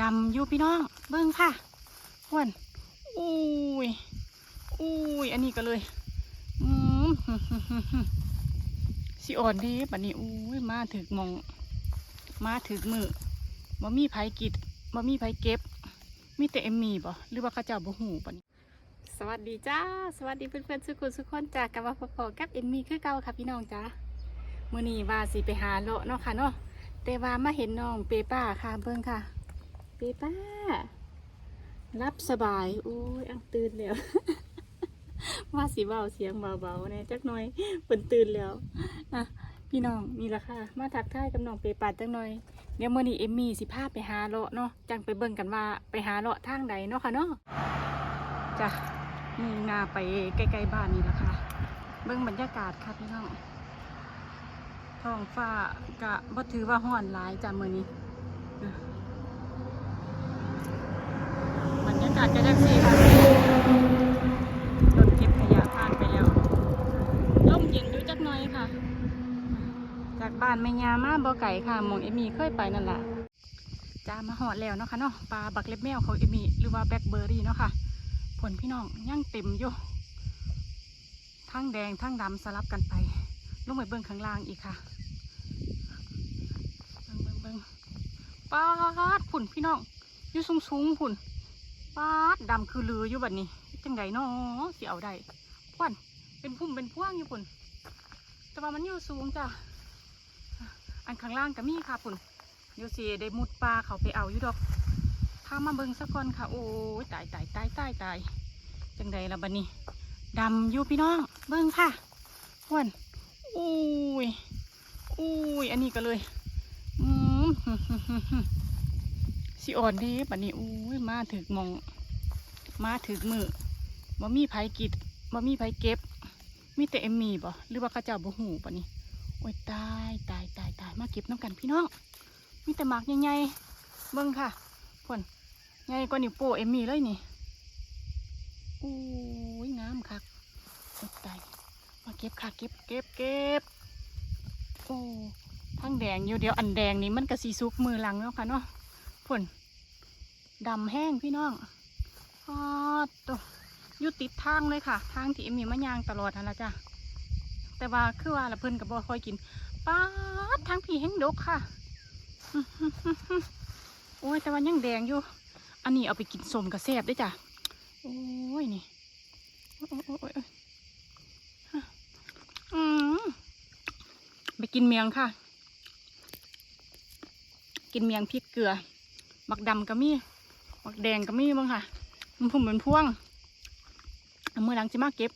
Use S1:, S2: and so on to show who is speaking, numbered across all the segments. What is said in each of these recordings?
S1: ดำอยู่พี่น้อง เบิ้งค่ะหวนอุ้ยอุ้ยอันนี้ก็เลยอืมสิอ่อนดีบัดนี้อุ้ยมาถึกมอง มาถึกมือบ่มีไผกิดบ่มีไผเก็บ มีแต่เอ็มมี่บ่หรือว่าข้าเจ้าบ่หูปะนี่สวัสดีจ้า สวัสดีเพื่อนๆสุขุสุขคนจากกับว่าพอๆกับเอ็มมี่คือเก่าค่ะพี่น้องจ้ามื้อนี้ว่าสิไปหาเลาะเนาะค่ะเนาะแต่ว่ามาเห็นน้องเปป้าค่ะเบิ่งค่ะ ปป้า รับสบายโอ้ยอังตื่นแล้วว่าสิเบาเสียงเบาๆเนี่ยจักหน่อยเปิ่นตื่นแล้วอะพี่น้องนี่ละค่ะ มาทักทายกับน้องเปป้าจักหน่อยเดี๋ยวเมื่อนี้เอมมี่สิพาไปหาเลาะเนาะจังไปเบิ่งกันว่าไปหาเลาะทางใดเนาะค่ะเนาะจ้ะนี่นาไปใกล้ๆบ้านนี่ละค่ะ เบิ่งบรรยากาศค่ะพี่น้องท้องฟ้ากะบ่ถือว่าห้อนหลายจ้ะมื้อนี้อะบรรยากาศก็จังซี่ค่ะรถเก็บขยะผ่านไปแล้วลมเย็นอยู่จักหน่อยค่ะ จากบ้านแม่ยามาบ่ไก่ค่ะมองเอมี่เคยไปนั่นแหละจ้ามาหอดแล้วเนาะค่ะเนาะปลาบักเล็บแมวของเอมี่หรือว่าแบล็คเบอร์รี่เนาะค่ะ ผลพี่น้องย่างเต็มอยู่ทั้งแดงทั้งดำสลับกันไปลงไปเบิ่งข้างล่างอีกค่ะเบิ่งเบิ่งเบิ่งปาดผุ่นพี่น้องอยู่สูงสูงๆผุ่น ปาดดำคือลืออยู่บัดนี้จังไดเนาะสิเอาได้พวนเป็นพุ่มเป็นพวงอยู่ผุ่นแต่ว่ามันอยู่สูงจ้ะอันข้างล่างก็มีค่ะปุ่นเดี๋ยวสิได้มุดปลาเขาไปเอาอยู่ดอกพามาเบิ่งสักก่อนค่ะ โอ้ยตายตายตายตายตายจังใดละบัดนี้ดำอยู่พี่น้อง เบิ่งค่ะพวนอุ้ยอุ้ยอันนี้ก็เลยอืม สิอ่อนเดีบัดนี้อุ้ยมาถึกมอง มาถึกมือบ่มีไผกิดบ่มีไผเก็บ มีแต่เอมมี่บ่หรือว่าข้าเจ้าบ่หูปะนี่โอ้ยตายตายตายตายมาเก็บน้ำกันพี่น้องมีแต่หมากใหญ่ๆเบิ่งค่ะผลใหญ่กว่านิ้วโป้เอมมี่เลยนี่โอ้ยงามคักโอ้ยตายมาเก็บค่ะเก็บเก็บเก็บโอ้ทั้งแดงอยู่เดียวอันแดงนี่มันกระสีซุกมือหลังเนาะค่ะเนาะผล ดำแห้งพี่น้องออดตัวยู่ติดทางเลยค่ะ ทางที่เอมมี่มะยางตลอดนั่นละจ้ะแต่ว่าคือว่าละเพิ่นกับบ่ค่อยกินป้าดทางพี่แห้งดกค่ะโอ้ยแต่ว่ายังแดงอยู่ อันนี้เอาไปกินสมกับแซ่บได้จ้ะโอ้ยนี่โอ้ยโอ้ยโอ้ยโอ้ยอืมไปกินเมียงค่ะ กินเมียงพริกเกลือบักดำก็มี บักแดงก็มีบ้างค่ะ มันพุ่มเหมือนพ่วงเมือหลังจะมาเก็บ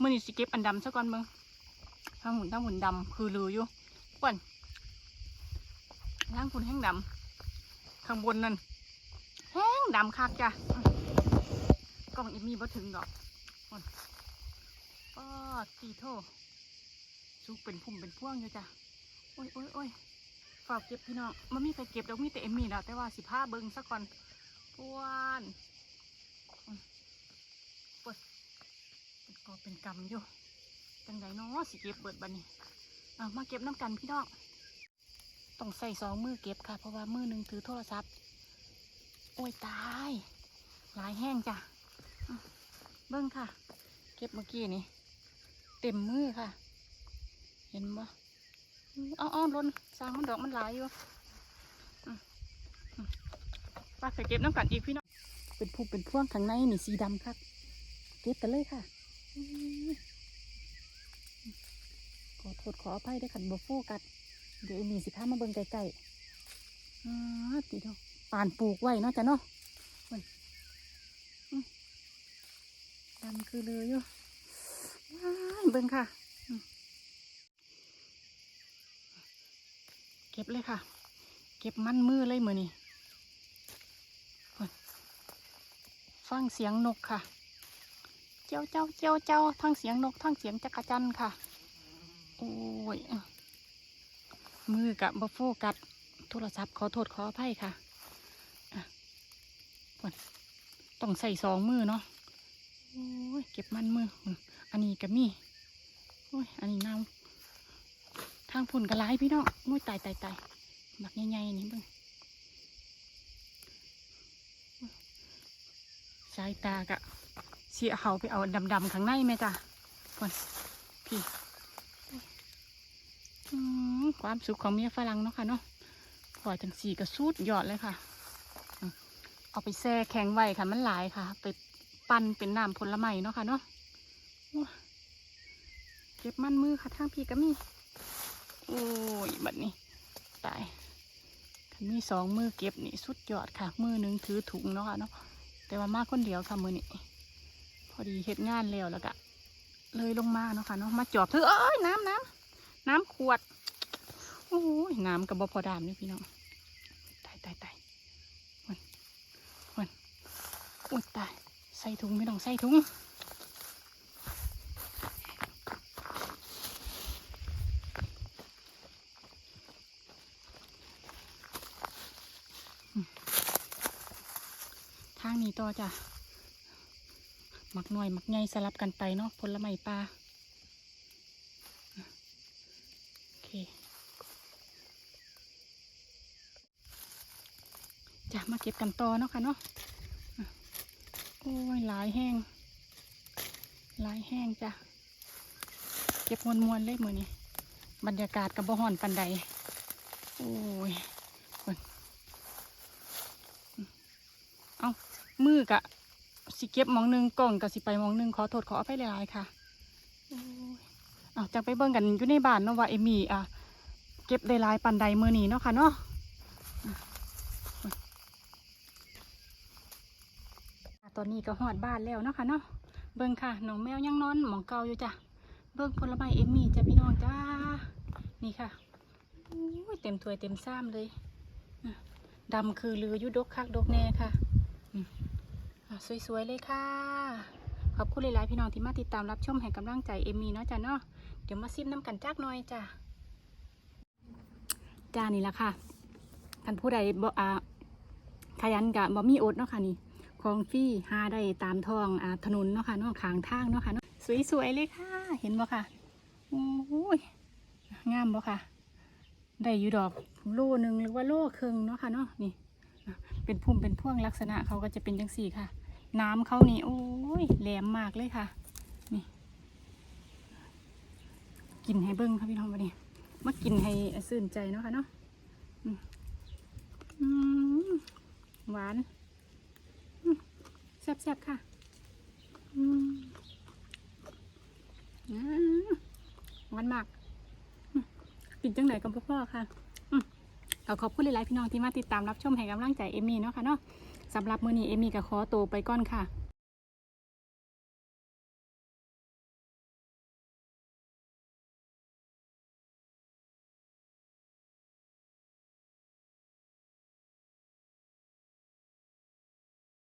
S1: มือนี้สิเก็บอันดำซะก่อนเบิ่งทั้งหุ่นทั้งหุ่นดำคือลืออยู่ป่วนทั้งหุ่นแห้งดำข้างบนนั่นแห้งดำคักจ้ะกล้องอีมีบ่ถึงดอกป่วนป้อตีโทซุกเป็นพุ่มเป็นพ่วงอยู่จ้ะโอ้ยโอ้ยโอ้ยฝากเก็บพี่น้องมันมีใครเก็บดอกมีแต่เอมมี่แล้วแต่ว่าสิผ้าเบิ้งซะก่อน ป้วนอืมป่วนเป็นกอเป็นกำอยู่จังไดเนาะสิเก็บเบิดบันนี้เอามาเก็บน้ำกันพี่น้องต้องใส่สองมือเก็บค่ะ เพราะว่ามือหนึ่งถือโทรศัพท์ โอ้ยตาย หลายแห้งจ้ะเบิ้งค่ะ เก็บเมื่อกี้นี่เต็มมือค่ะ เห็นบ่อ้ออ้อล้นสร้างมันดอกมันหลายอยู่อ ไปไปเก็บน้ำกันอีกพี่น้อง เป็นผู้เป็นพ่วงข้างในนี่สีดำครับเก็บกันเลยค่ะ ขอโทษขออภัยด้วยขันบโฟกัสเดี๋ยวมีสิพามาเบิ่งใกล้ๆอ่าตีดอกป่านปลูกไว้เนาะจ้ะเนาะเบิ่งอื้อดำคือเลยอยู่เบิ่งค่ะ เก็บเลยค่ะ เก็บมันมือเลยมือนี่เบิ่ง ฟังเสียงนกค่ะ เจ้าเจ้าเจ้าเจ้าทั้งเสียงนกทั้งเสียงจักรจันค่ะ โอ้ย มือกับบโฟกัสโทรศัพท์ขอโทษขออภัยค่ะต้องใส่สองมือเนาะโอ้ยเก็บมันมือ อันนี้ก็มีโอ้ย อันนี้เน่าทางพุ่นกระไรพี่น้องโอ้ยตายตายตายบักใหญ่ๆนี่เบิ่งายตากะเสียเขาไปเอาดำๆข้างในไหมจ้ะคนพี่ความสุขของเมียฝรั่งเนาะค่ะเนาะพอจังสีก็สุดยอดเลยค่ะ เอาไปแช่แข็งไว้ค่ะมันหลายค่ะ ไปปั่นเป็นน้ำผลไม้เนาะค่ะเนาะเก็บมันมือค่ะทางพี่ก็มี โอ้ยบัดนี้ตายมีสองมือเก็บนี่สุดยอดค่ะ มือหนึ่งถือถุงเนาะค่ะเนาะ แต่ว่ามาคนเดียวค่ะมือนี่พอดีเห็ดงานแล้วแล้วก็เลยลงมาเนาะค่ะเนาะมาจอบเธอเอ้ยน้ำน้ำน้ำขวดโอ้ยน้ำกับบพอดามนี่พี่น้องตายตายตายวันวันอุ้ยตายใส่ถุงไม่ต้องใส่ถุงางนี้ต่อจ้ะหมักหน่อยหมักใหญ่สลับกันไปเนาะผลไม้ปลาโอเคจ้ะมาเก็บกันต่อเนาะค่ะเนาะโอ้ยหลายแห้งหลายแห้งจ้ะเก็บมวนมวนๆเลยมือนี้บรรยากาศกับบ่อนปันใดโอ้ย เอา มือกะสิเก็บมองหนึงกล่องกะสิไปมองหนึงขอโทษขออภัยหลายๆค่ะอ้ยเอาจังไปเบิ่งกันอยู่ในบ้านเนาะว่าเอมี่อะเก็บได้หลายปันใดมือนี้เนาะค่ะเนาะตอนนี้ก็หอดบ้านแล้วเนาะค่ะเนาะเบิ่งค่ะน้องแมวยังนอนหมองเกาอยู่จ้ะเบิ่งผลไม้เอมี่จ้ะพี่น้องจ้านี่ค่ะโอ้ยเต็มถ้วยเต็มซ้ำเลยดำคือลืออยุดกคักดกแน่ค่ะอืมอะ สวยๆเลยค่ะ ขอบคุณหลายๆพี่น้องที่มาติดตามรับชมให้กำลังใจเอมมี่เนาะจ้ะเนาะเดี๋ยวมาซิมน้ำกันจักหน่อยจ้ะจ้านี่ละค่ะท่านผู้ใดบ่อ่าขยันกะบ่มีอดเนาะค่ะนี่ของฟี่หาได้ตามท้องอ่าถนนเนาะค่ะเนาะขางทางเนาะค่ะเนาะสวยๆเลยค่ะ เห็นบ่ค่ะโอ้ยงามบ่ค่ะ ได้อยู่ดอกโลหนึ่งหรือว่าโลครึ่งเนาะค่ะเนาะนี่เป็นพุ่มเป็นพ่วงลักษณะเขาก็จะเป็นจังสี่ค่ะ น้ำเขานี่โอ้ยแหลมมากเลยค่ะ นี่กินให้เบิ้งค่ะพี่น้องวันนี้มากินให้ซื่นใจเนาะค่ะเนาะหวานแซ่บๆค่ะหวานมากกินจังไหนกับพ่อค่ะอืมก็ขอบคุณหลายๆพี่น้องที่มาติดตามรับชมให้กำลังใจเอมี่เนาะค่ะเนาะ สำหรับมื้อนี้เอมี่ก็ขอตัวไปก่อนค่ะ